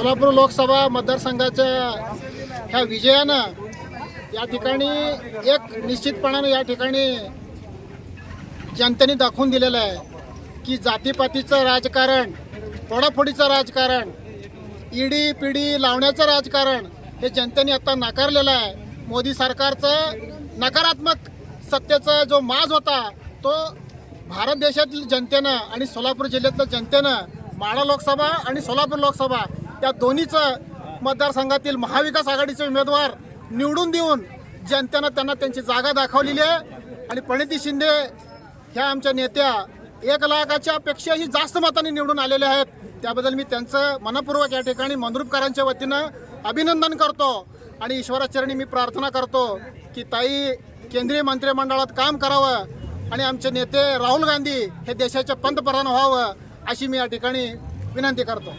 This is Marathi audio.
सोलापूर लोकसभा मतदारसंघाच्या ह्या विजयानं या ठिकाणी एक निश्चितपणानं या ठिकाणी जनतेने दाखवून दिलेलं आहे की जातीपातीचं राजकारण फोडाफोडीचं राजकारण ईडी पिढी लावण्याचं राजकारण हे जनतेने आता नाकारलेलं आहे. मोदी सरकारचं नकारात्मक सत्तेचा जो माज होता तो भारत देशातील जनतेनं आणि सोलापूर जिल्ह्यातल्या जनतेनं माळा लोकसभा आणि सोलापूर लोकसभा या दोन्हीचं मतदारसंघातील महाविकास आघाडीचे उमेदवार निवडून देऊन जनतेनं त्यांना त्यांची जागा दाखवलेली आहे. आणि प्रणिती शिंदे ह्या आमच्या नेत्या एक लाखाच्या पेक्षाही जास्त मतांनी निवडून आलेले आहेत. त्याबद्दल मी त्यांचं मनपूर्वक या ठिकाणी मंद्रुपकरांच्या वतीनं अभिनंदन करतो. आणि ईश्वराचरणी मी प्रार्थना करतो की ताई केंद्रीय मंत्रिमंडळात काम करावं आणि आमचे नेते राहुल गांधी हे देशाचे पंतप्रधान व्हावं अशी मी या ठिकाणी विनंती करतो.